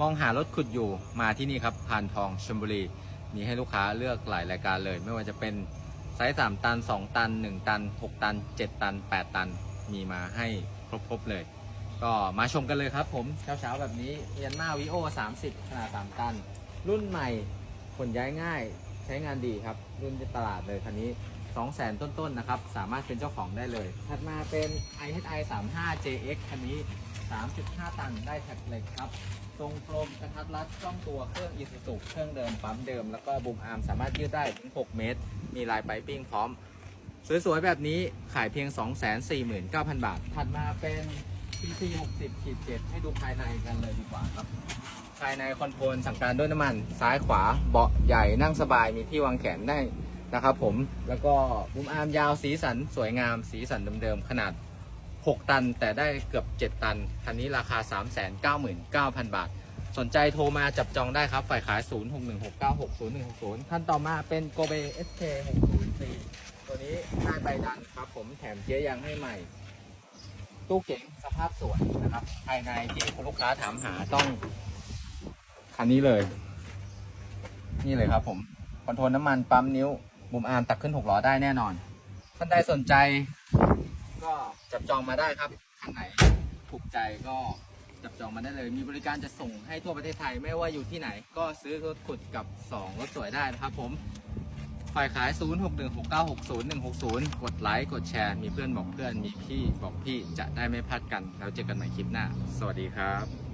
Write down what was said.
มองหารถขุดอยู่มาที่นี่ครับพานทองชลบุรี มีให้ลูกค้าเลือกหลายรายการเลย ไม่ว่าจะเป็นไซส์3ตัน 2 ตัน 1 ตัน 6 ตัน 7 ตัน 8 ตัน มีมาให้ครบๆเลย ก็มาชมกันเลยครับผมเช้าๆแบบนี้เยันมาวิโอ 30 ขนาด 3 ตัน รุ่นใหม่ขนย้ายง่ายใช้งานดีครับ รุ่นตลาดเลยคันนี้ 200,000 ต้นๆนะครับ สามารถเป็นเจ้าของได้เลย ถัดมาเป็น IHI 35 JX คันนี้ 3.5 ตันได้แท็บเล็กครับ ทรงกลมกระทัดรัดช่องตัวเครื่องอีซูซุเครื่องเดิม ปั๊มเดิม แล้วก็บูมอาร์มสามารถยืดได้ถึง 6 เมตร มีลายไปปิ้งพร้อม สวยๆ แบบนี้ขายเพียง 249,000 บาท ถัดมาเป็น PC 60ขีด7ให้ดูภายในกันเลยดีกว่าครับภายในคอนโทรลสั่งการด้วยน้ำมัน ซ้ายขวาเบาะใหญ่นั่งสบายมีที่วางแขนได้ นะครับผม แล้วก็บูมอาร์มยาวสีสันสวยงาม สีสันเดิมๆ ขนาด 6 ตัน แต่ได้เกือบ 7 ตัน คันนี้ราคา 399,000 บาท สนใจโทรมาจับจองได้ครับ ฝ่ายขาย 0616960160ท่านต่อมาเป็น g o b e SK 604ตัวนี้ได้ใบดันครับ ผมแถมเกียร์ยางให้ใหม่ ตู้เก๋งสภาพสวยนะครับ ภายในที่คุณลูกค้าถามหาต้องคันนี้เลย นี่เลยครับผมคอนโทรลน้ำมันปั๊มนิ้ว มุมอาร์มตักขึ้น6ล้อได้แน่นอน ท่านใดสนใจ ก็จับจองมาได้ครับคันไหนถูกใจก็จับจองมาได้เลย มีบริการจะส่งให้ทั่วประเทศไทยไม่ว่าอยู่ที่ไหน ก็ซื้อรถขุดกับ 2 รถสวยได้นะครับผมฝ่ายขาย 0616960160 กดไลค์กดแชร์ มีเพื่อนบอกเพื่อนมีพี่บอกพี่จะได้ไม่พลาดกัน แล้วเจอกันใหม่คลิปหน้า สวัสดีครับ